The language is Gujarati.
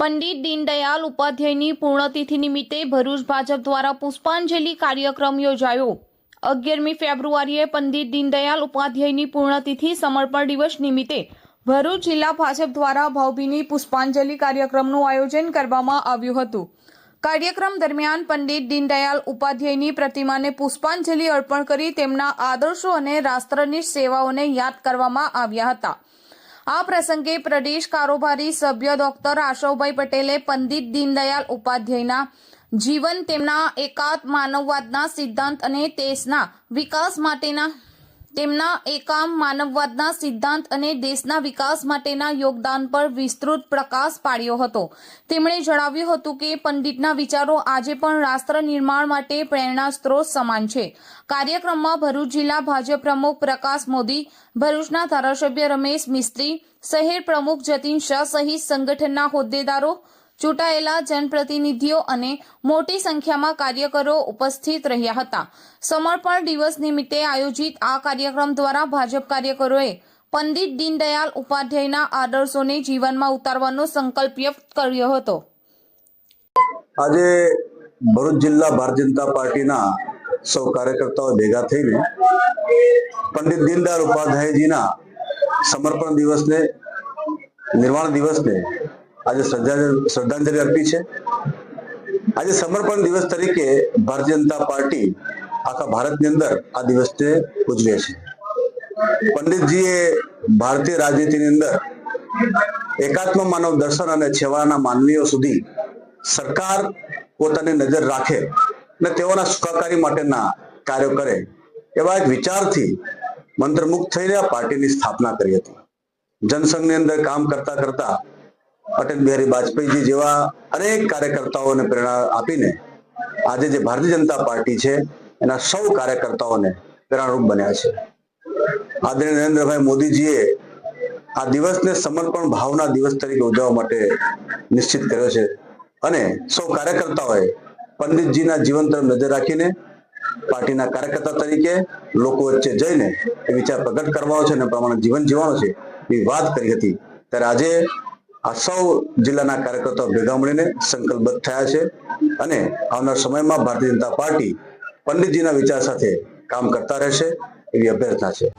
પંડિત દીનદયાલ ઉપાધ્યાયની પૂર્ણતિથિ નિમિત્તે ભરૂચ ભાજપ દ્વારા પુષ્પાંજલિ કાર્યક્રમ યોજાયો. અગિયારમી ફેબ્રુઆરીએ પંડિત દીનદયાલ ઉપાધ્યાયની પૂર્ણતિથિ સમર્પણ દિવસ નિમિત્તે ભરૂચ જિલ્લા ભાજપ દ્વારા ભાવભીની પુષ્પાંજલિ કાર્યક્રમનું આયોજન કરવામાં આવ્યું હતું. કાર્યક્રમ દરમિયાન પંડિત દીનદયાલ ઉપાધ્યાયની પ્રતિમાને પુષ્પાંજલિ અર્પણ કરી તેમના આદર્શો અને રાષ્ટ્રની સેવાઓને યાદ કરવામાં આવ્યા હતા. આ પ્રસંગે પ્રદેશ કારોબારી સભ્ય ડોક્ટર આશવભાઈ પટેલે પંડિત દીનદયાલ ઉપાધ્યાયના જીવન તેમના એકાત્મ માનવવાદના સિદ્ધાંત અને દેશના વિકાસ માટેના તેમના એકામ માનવવાદના સિદ્ધાંત અને દેશના વિકાસ માટેના યોગદાન પર વિસ્તૃત પ્રકાશ પાડ્યો હતો. તેમણે જણાવ્યું હતું કે પંડિતના વિચારો આજે પણ રાષ્ટ્ર નિર્માણ માટે પ્રેરણા સ્ત્રોત સમાન છે. કાર્યક્રમમાં ભરૂચ જિલ્લા ભાજપ પ્રમુખ પ્રકાશ મોદી, ભરૂચના ધારાસભ્ય રમેશ મિસ્ત્રી, શહેર પ્રમુખ જતીન શાહ સહિત સંગઠનના હોદ્દેદારો ચૂંટાયેલા જનપ્રતિનિધિઓ અને મોટી સંખ્યામાં કાર્યકરો ઉપસ્થિત રહ્યા હતા. સમર્પણ દિવસ નિમિત્તે આયોજિત આ કાર્યક્રમ દ્વારા ભાજપ કાર્યકરોએ પંડિત દીનદયાલ ઉપાધ્યાયના આદર્શોને જીવનમાં ઉતારવાનો સંકલ્પ વ્યક્ત કર્યો હતો. આજે ભરૂચ જિલ્લા ભારતીય જનતા પાર્ટીના સૌ કાર્યકર્તાઓ ભેગા થઈને પંડિત દીનદયાલ ઉપાધ્યાયજીના સમર્પણ દિવસને, નિર્વાણ દિવસને આજે શ્રદ્ધાંજલિ અર્પી છે. આજે સમર્પણ દિવસ તરીકે ભારતીય જનતા પાર્ટી આખા ભારતની અંદર આ દિવસને ઉજવે છે. પંડિતજીએ ભારતીય રાજનીતિની અંદર એકાત્મ માનવ દર્શન અને છેવાના માનવીઓ સુધી સરકાર પોતાની નજર રાખે અને તેઓના સુખાકારી માટેના કાર્યો કરે એવા એક વિચારથી મંત્રમુગ્ધ થઈને આ પાર્ટીની સ્થાપના કરી હતી. જનસંઘની અંદર કામ કરતા કરતા અટલ બિહારી વાજપેયીજી જેવા અનેક કાર્યકર્તાઓને પ્રેરણા આપીને આજે જે ભારતીય જનતા પાર્ટી છે, એના સૌ કાર્યકર્તાઓને પ્રેરણારૂપ બન્યા છે. આદરણીય નરેન્દ્રભાઈ મોદીજીએ આ દિવસને સમર્પણ ભાવના દિવસ તરીકે ઉજવવા માટે નિશ્ચિત કર્યો છે અને સૌ કાર્યકર્તાઓએ પંડિતજીના જીવન તરફ નજર રાખીને પાર્ટીના કાર્યકર્તા તરીકે લોકો વચ્ચે જઈને એ વિચાર પ્રગટ કરવાનો છે અને પ્રમાણે જીવન જીવવાનું છે એવી વાત કરી હતી. ત્યારે આજે આ સૌ જિલ્લાના કાર્યકર્તાઓ ભેગા મળીને સંકલ્પબદ્ધ થયા છે અને આવનાર સમયમાં ભારતીય જનતા પાર્ટી પંડિતજીના વિચાર સાથે કામ કરતા રહેશે એવી અભ્યર્થના છે.